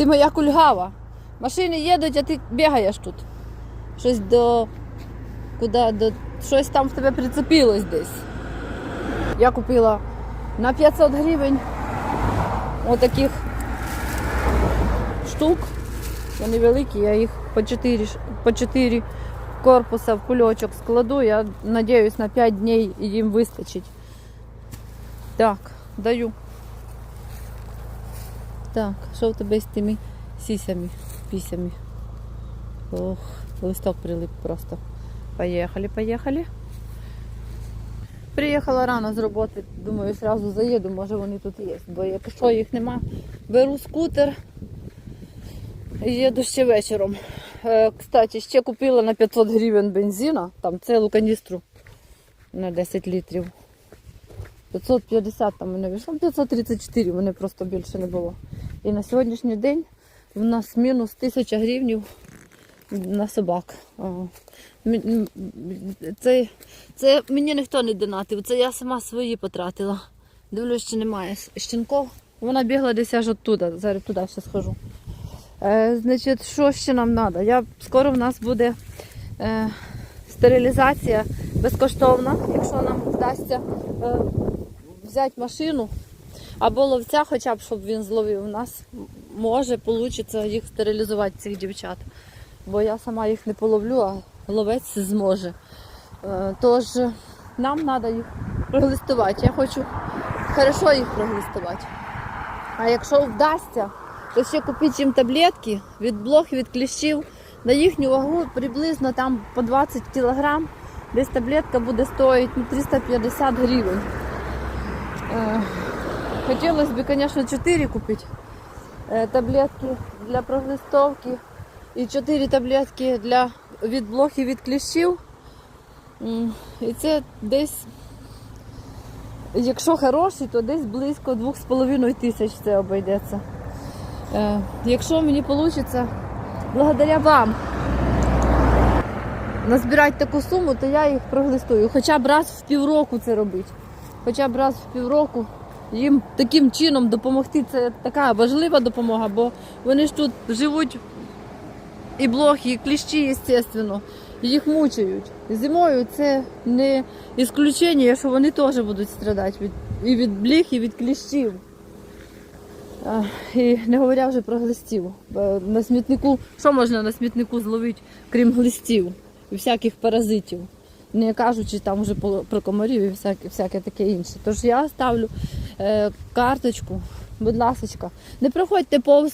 Ти моя кульгава. Машини їдуть, а ти бігаєш тут. Щось до. Куди? До... Щось там в тебе прицепилось десь. Я купила на 500 гривень отаких штук. Вони великі, я їх по 4, по 4 корпуса в кульочок складу. Я надіюсь, на 5 днів їм вистачить. Так, даю. Так, що в тебе з тими сісями, пісями? Ох, листок прилип просто. Поїхали, поїхали. Приїхала рано з роботи, думаю, одразу заїду, може вони тут є. Бо якщо їх нема, беру скутер і їду ще вечором. Е, кстати, ще купила на 500 гривень бензина, там цілу каністру на 10 літрів. 550 там мене вийшло, 534, мене просто більше не було. І на сьогоднішній день в нас мінус 1000 гривень на собак. Це, це мені ніхто не донатив, це я сама свої потратила. Дивлюсь, чи немає щенков. Вона бігла десь аж оттуда, зараз туди ще схожу. Е, значить, що ще нам треба? Я, скоро в нас буде е, стерилізація безкоштовна, якщо нам вдасться е, взяти машину або ловця, хоча б щоб він зловив. У нас може вийде їх стерилізувати, цих дівчат. Бо я сама їх не половлю, а ловець зможе. Е, Тож нам треба їх проглистувати. Я хочу хорошо їх проглистувати. А якщо вдасться, то ще купіть їм таблетки від блох, від кліщів. На їхню вагу приблизно там по 20 кг. Десь таблетка буде стоїти ну, 350 гривень. Е, Хотілося б, звісно, 4 купити е, таблетки для проглистовки і 4 таблетки для від блох і від кліщів. І це десь, якщо хороший, то десь близько 2,5 тисяч це обійдеться. Е, Якщо мені вийде, благодаря вам назбирати таку суму, то я їх проглистую. Хоча б раз в півроку це робити. Хоча б раз в півроку їм таким чином допомогти. Це така важлива допомога, бо вони ж тут живуть і блохи, і кліщі, звісно, їх мучають. Зимою це не ісключення, що вони теж будуть страдати від, і від бліх, і від кліщів. А, І не говоря вже про глистів. На смітнику, що можна на смітнику зловити, крім глистів і всяких паразитів, не кажучи там вже про комарів і всяке, всяке таке інше. Тож я ставлю карточку, будь ласка, не проходьте повз